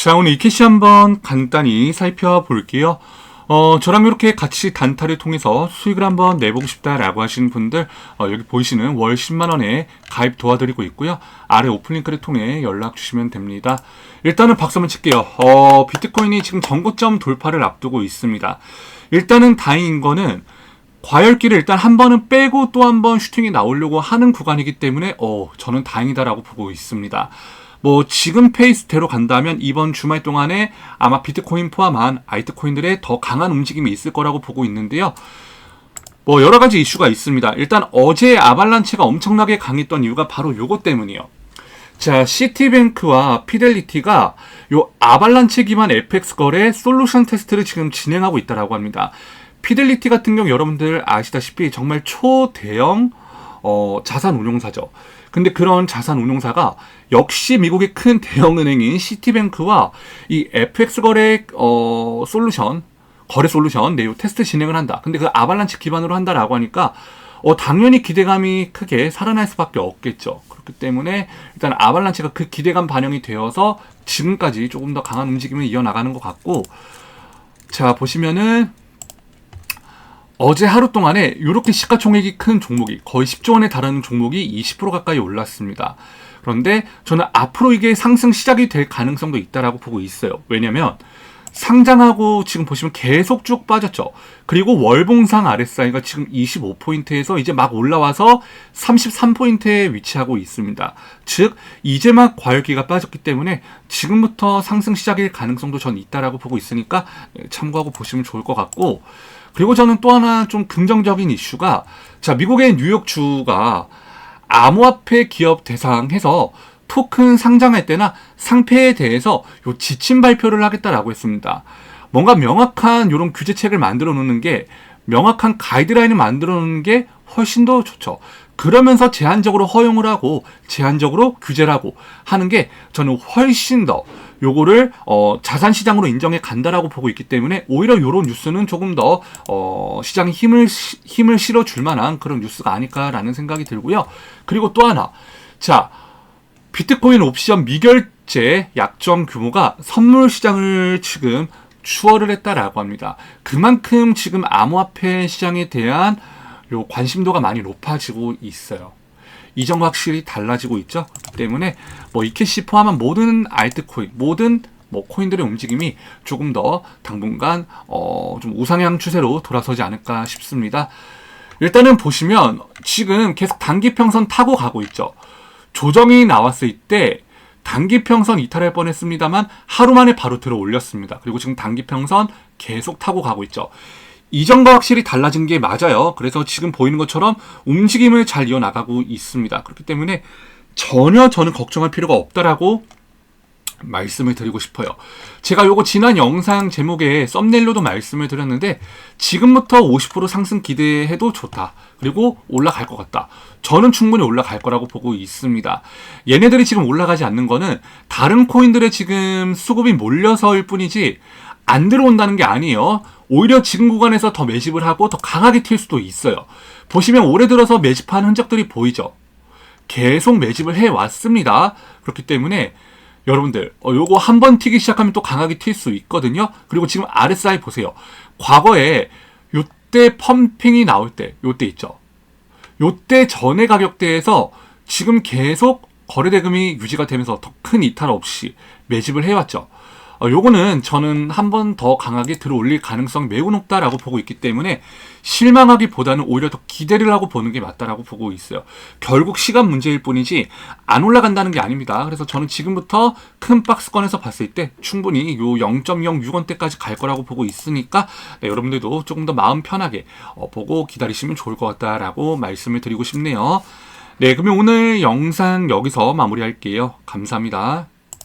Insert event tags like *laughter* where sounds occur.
자, 오늘 이 캐시 한번 간단히 살펴볼게요. 어, 저랑 이렇게 같이 단타를 통해서 수익을 한번 내보고 싶다라고 하시는 분들, 어, 여기 보이시는 월 10만원에 가입 도와드리고 있고요. 아래 오픈링크를 통해 연락 주시면 됩니다. 일단은 박수 한번 칠게요. 어, 비트코인이 지금 전고점 돌파를 앞두고 있습니다. 일단은 다행인 거는 과열기를 일단 한 번은 빼고 또 한 번 슈팅이 나오려고 하는 구간이기 때문에 어, 저는 다행이다라고 보고 있습니다. 뭐 지금 페이스대로 간다면 이번 주말 동안에 아마 비트코인 포함한 아이트코인들의 더 강한 움직임이 있을 거라고 보고 있는데요. 뭐 여러 가지 이슈가 있습니다. 일단 어제 아발란체가 엄청나게 강했던 이유가 바로 요것 때문이에요. 자, 시티뱅크와 피델리티가 요 아발란체 기반 FX 거래 솔루션 테스트를 지금 진행하고 있다라고 합니다. 피델리티 같은 경우 여러분들 아시다시피 정말 초대형 어, 자산 운용사죠. 근데 그런 자산 운용사가 역시 미국의 큰 *laughs* 대형 은행인 시티뱅크와 이 FX 거래 어, 솔루션 거래 솔루션 내용 테스트 진행을 한다. 근데 그 아발란치 기반으로 한다라고 하니까 어, 당연히 기대감이 크게 살아날 수밖에 없겠죠. 그렇기 때문에 일단 아발란치가 그 기대감 반영이 되어서 지금까지 조금 더 강한 움직임을 이어나가는 것 같고 자 보시면은 어제 하루 동안에 이렇게 시가총액이 큰 종목이 거의 10조 원에 달하는 종목이 20% 가까이 올랐습니다. 그런데 저는 앞으로 이게 상승 시작이 될 가능성도 있다라고 보고 있어요. 왜냐면 상장하고 지금 보시면 계속 쭉 빠졌죠. 그리고 월봉상 RSI가 지금 25포인트에서 이제 막 올라와서 33포인트에 위치하고 있습니다. 즉, 이제 막 과열기가 빠졌기 때문에 지금부터 상승 시작일 가능성도 전 있다라고 보고 있으니까 참고하고 보시면 좋을 것 같고, 그리고 저는 또 하나 좀 긍정적인 이슈가 자 미국의 뉴욕주가 암호화폐 기업 대상해서 토큰 상장할 때나 상패에 대해서 요 지침 발표를 하겠다라고 했습니다. 뭔가 명확한 이런 규제책을 만들어 놓는 게 명확한 가이드라인을 만들어 놓는 게 훨씬 더 좋죠. 그러면서 제한적으로 허용을 하고 제한적으로 규제를 하고 하는 게 저는 훨씬 더 요거를 어, 자산 시장으로 인정해 간다라고 보고 있기 때문에 오히려 요런 뉴스는 조금 더 어, 시장에 힘을 힘을 실어 줄 만한 그런 뉴스가 아닐까라는 생각이 들고요. 그리고 또 하나. 자, 비트코인 옵션 미결제 약정 규모가 선물 시장을 지금 추월을 했다라고 합니다. 그만큼 지금 암호화폐 시장에 대한 요 관심도가 많이 높아지고 있어요. 이 점과 확실히 달라지고 있죠. 때문에 뭐 이캐시 포함한 모든 알트코인, 모든 뭐 코인들의 움직임이 조금 더 당분간 어 좀 우상향 추세로 돌아서지 않을까 싶습니다. 일단은 보시면 지금 계속 단기 평선 타고 가고 있죠. 조정이 나왔을 때 단기 평선 이탈할 뻔했습니다만 하루 만에 바로 들어 올렸습니다. 그리고 지금 단기 평선 계속 타고 가고 있죠. 이전과 확실히 달라진 게 맞아요. 그래서 지금 보이는 것처럼 움직임을 잘 이어나가고 있습니다. 그렇기 때문에 전혀 저는 걱정할 필요가 없다라고 말씀을 드리고 싶어요. 제가 요거 지난 영상 제목에 썸네일로도 말씀을 드렸는데 지금부터 50% 상승 기대해도 좋다. 그리고 올라갈 것 같다. 저는 충분히 올라갈 거라고 보고 있습니다. 얘네들이 지금 올라가지 않는 거는 다른 코인들의 지금 수급이 몰려서일 뿐이지 안 들어온다는 게 아니에요. 오히려 지금 구간에서 더 매집을 하고 더 강하게 튈 수도 있어요. 보시면 올해 들어서 매집한 흔적들이 보이죠. 계속 매집을 해 왔습니다. 그렇기 때문에 여러분들 어, 요거 한 번 튀기 시작하면 또 강하게 튈 수 있거든요. 그리고 지금 RSI 보세요. 과거에 요때 펌핑이 나올 때 요때 있죠. 요때 전의 가격대에서 지금 계속 거래대금이 유지가 되면서 더 큰 이탈 없이 매집을 해왔죠. 어, 요거는 저는 한 번 더 강하게 들어올릴 가능성 매우 높다라고 보고 있기 때문에 실망하기보다는 오히려 더 기대를 하고 보는 게 맞다라고 보고 있어요. 결국 시간 문제일 뿐이지 안 올라간다는 게 아닙니다. 그래서 저는 지금부터 큰 박스권에서 봤을 때 충분히 요 0.06원대까지 갈 거라고 보고 있으니까 네, 여러분들도 조금 더 마음 편하게 어, 보고 기다리시면 좋을 것 같다라고 말씀을 드리고 싶네요. 네, 그러면 오늘 영상 여기서 마무리할게요. 감사합니다.